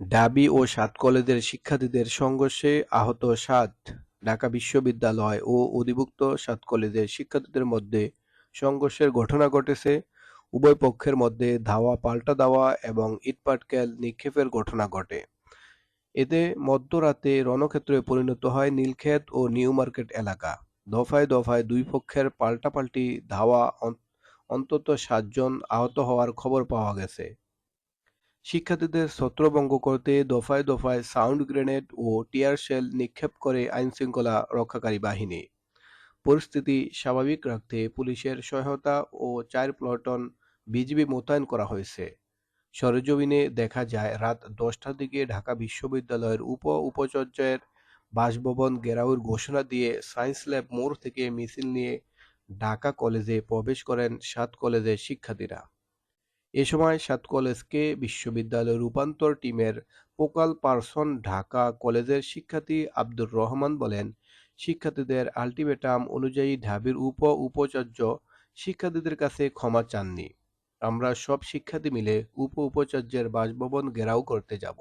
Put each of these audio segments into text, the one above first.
ঢাবি ও সাত কলেজের শিক্ষার্থীদের সংঘর্ষে আহত সাত, ঢাকা বিশ্ববিদ্যালয় ও অধিভুক্ত সাত কলেজের শিক্ষার্থীদের মধ্যে সংঘর্ষের ঘটনা ঘটেছে, উভয় পক্ষের মধ্যে ধাওয়া পাল্টা ধাওয়া এবং ইটপাটকেল নিক্ষেপের ঘটনা ঘটে। এতে মধ্যরাতে রণক্ষেত্রে পরিণত হয় নীলক্ষেত ও নিউ মার্কেট এলাকা। দফায় দফায় দুই পক্ষের পাল্টাপাল্টি ধাওয়া অন্তত সাতজন আহত হওয়ার খবর পাওয়া গেছে। শিক্ষার্থীদের ছত্রভঙ্গ করতে দফায় দফায় সাউন্ড গ্রেনেড ও টিয়ার শেল নিক্ষেপ করে আইনশৃঙ্খলা রক্ষাকারী বাহিনী। পরিস্থিতি স্বাভাবিক রাখতে পুলিশের সহায়তা ও চার প্লটন বিজিবি মোতায়েন করা হয়েছে। সরেজমিনে দেখা যায়, রাত দশটার দিকে ঢাকা বিশ্ববিদ্যালয়ের উপ-উপাচার্যের বাসভবন গেরাউর ঘোষণা দিয়ে সায়েন্স ল্যাব মোড় থেকে মিছিল নিয়ে ঢাকা কলেজে প্রবেশ করেন সাত কলেজের শিক্ষার্থীরা। এ সময় সাত কলেজকে বিশ্ববিদ্যালয় রূপান্তর টিমের ফোকাল পারসন ঢাকা কলেজের শিক্ষার্থী আব্দুর রহমান বলেন, শিক্ষার্থীদের আলটিমেটাম অনুযায়ী ঢাবির উপ-উপাচার্য শিক্ষার্থীদের কাছে ক্ষমা চাননি। আমরা সব শিক্ষার্থী মিলে উপ-উপাচার্যের বাসভবন ঘেরাও করতে যাব।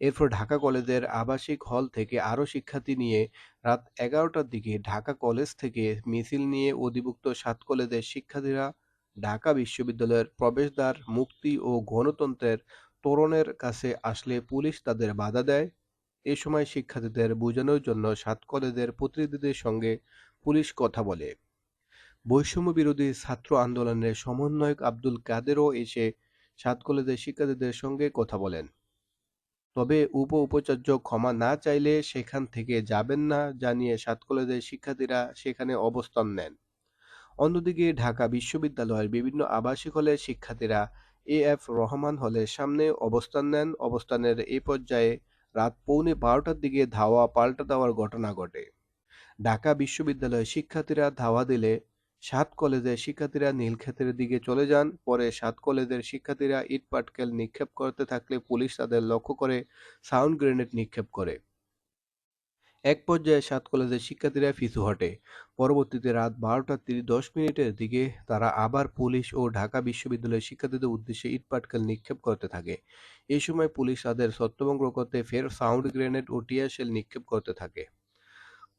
এরপর ঢাকা কলেজের আবাসিক হল থেকে আরও শিক্ষার্থী নিয়ে রাত এগারোটার দিকে ঢাকা কলেজ থেকে মিছিল নিয়ে অধিভুক্ত সাত কলেজের শিক্ষার্থীরা ঢাকা বিশ্ববিদ্যালয়ের প্রবেশদ্বার, মুক্তি ও গণতন্ত্রের তোরণের কাছে আসলে পুলিশ তাদের বাধা দেয়। এ সময় শিক্ষার্থীদের বোঝানোর জন্য সাত কলেজের প্রতিনিধিদের সঙ্গে পুলিশ কথা বলে। বৈষম্য বিরোধী ছাত্র আন্দোলনের সমন্বয়ক আব্দুল কাদেরও এসে সাত কলেজের শিক্ষার্থীদের সঙ্গে কথা বলেন। তবে উপ-উপাচার্য ক্ষমা না চাইলে সেখান থেকে যাবেন না জানিয়ে সাত কলেজের শিক্ষার্থীরা সেখানে অবস্থান নেন। অন্যদিকে ঢাকা বিশ্ববিদ্যালয়ের বিভিন্ন আবাসিক হলের শিক্ষার্থীরা এ এফ রহমান হলের সামনে অবস্থান নেন। অবস্থানের এ পর্যায়ে রাত পৌনে বারোটার দিকে ধাওয়া পাল্টা দেওয়ার ঘটনা ঘটে। ঢাকা বিশ্ববিদ্যালয়ের শিক্ষার্থীরা ধাওয়া দিলে সাত কলেজের শিক্ষার্থীরা নীলক্ষেতের দিকে চলে যান। পরে সাত কলেজের শিক্ষার্থীরা ইটপাটকেল নিক্ষেপ করতে থাকলে পুলিশ তাদের লক্ষ্য করে সাউন্ড গ্রেনেড নিক্ষেপ করে। এক পর্যায়ে সাত কলেজের শিক্ষার্থীরা পিছু হটে। পরবর্তীতে রাত বারোটা তিরিশ দশ মিনিটের দিকে তারা আবার পুলিশ ও ঢাকা বিশ্ববিদ্যালয়ের শিক্ষার্থীদের উদ্দেশ্যে ইটপাটকেল নিক্ষেপ করতে থাকে। এ সময় পুলিশ তাদের ছত্রভঙ্গ করতে ফের সাউন্ড গ্রেনেড ও টিয়ার শেল নিক্ষেপ করতে থাকে।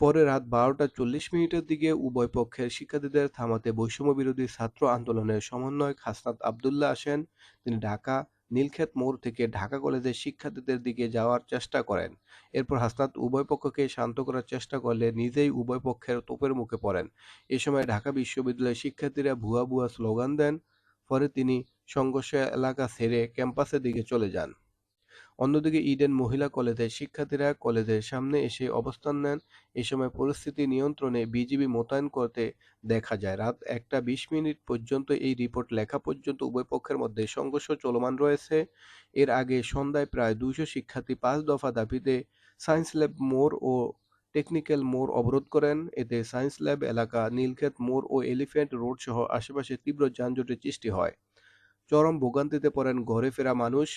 পরে রাত বারোটা চল্লিশ মিনিটের দিকে উভয় পক্ষের শিক্ষার্থীদের থামাতে বৈষম্য বিরোধী ছাত্র আন্দোলনের সমন্বয়ক হাসনাত আবদুল্লাহ আসেন। তিনি ঢাকা নীলক্ষেত মোড় থেকে ঢাকা কলেজের শিক্ষার্থীদের দিকে যাওয়ার চেষ্টা করেন। এরপর হাসনাত উভয় পক্ষকে শান্ত করার চেষ্টা করলে নিজেই উভয় পক্ষের তোপের মুখে পড়েন। এ সময় ঢাকা বিশ্ববিদ্যালয়ের শিক্ষার্থীরা ভুয়া ভুয়া স্লোগান দেন। পরে তিনি সংঘর্ষ এলাকা ছেড়ে ক্যাম্পাসের দিকে চলে যান। অন্যদিকে ইডেন মহিলা কলেজের শিক্ষার্থীরা কলেজের সামনে এসে অবস্থান নেন। এ সময় পরিস্থিতি নিয়ন্ত্রণে বিজিবি মোতায়েন করতে দেখা যায়। রাত একটা বিশ মিনিট পর্যন্ত এই রিপোর্ট লেখা পর্যন্ত উভয় পক্ষের মধ্যে সংঘর্ষ চলমান রয়েছে। এর আগে সন্ধ্যায় প্রায় দুইশো শিক্ষার্থী পাঁচ দফা দাবিতে সায়েন্স ল্যাব মোড় ও টেকনিক্যাল মোড় অবরোধ করেন। এতে সায়েন্স ল্যাব এলাকা, নীলক্ষেত মোড় ও এলিফ্যান্ট রোড সহ আশেপাশে তীব্র যানজটের সৃষ্টি হয়। চরম ভোগান্তিতে পড়েন ঘরে ফেরা মানুষ।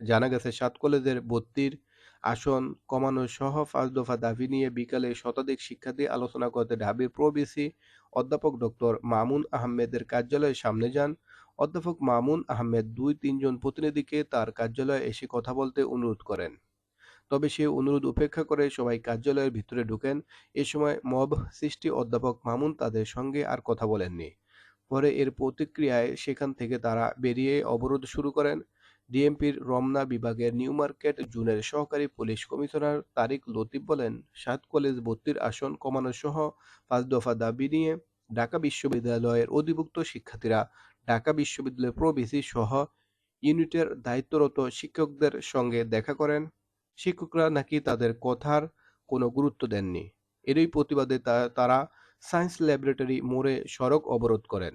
জানা গেছে সাত কলেজের ভর্তির আসন কমানো সহ পাঁচ দফা দাবি নিয়ে বিকালে শতাধিক শিক্ষার্থী আলোচনা করতে ঢাবির প্রবিসি অধ্যাপক ডক্টর মামুন আহমেদের কার্যালয়ের সামনে যান। অধ্যাপক মামুন আহমেদ দুই তিনজন প্রতিনিধিকে তার কার্যালয়ে এসে কথা বলতে অনুরোধ করেন। তবে সে অনুরোধ উপেক্ষা করে সবাই কার্যালয়ের ভিতরে ঢুকেন। এ সময় মব সৃষ্টি অধ্যাপক মামুন তাদের সঙ্গে আর কথা বলেননি। পরে এর প্রতিক্রিয়ায় সেখান থেকে তারা বেরিয়ে অবরোধ শুরু করেন। ডিএমপির রমনা বিভাগের নিউ মার্কেট জোনের সহকারী পুলিশ কমিশনার তারিক লতিফ বলেন, সাত কলেজ ভর্তির আসন কমানোসহ পাঁচ দফা দাবি নিয়ে ঢাকা বিশ্ববিদ্যালয়ের অধিভুক্ত শিক্ষার্থীরা ঢাকা বিশ্ববিদ্যালয় প্রভিসি সহ ইউনিটের দায়িত্বরত শিক্ষকদের সঙ্গে দেখা করেন। শিক্ষকরা নাকি তাদের কথার কোনো গুরুত্ব দেননি। এরই প্রতিবাদে তারা সায়েন্স ল্যাবরেটরি মোড়ে সড়ক অবরোধ করেন।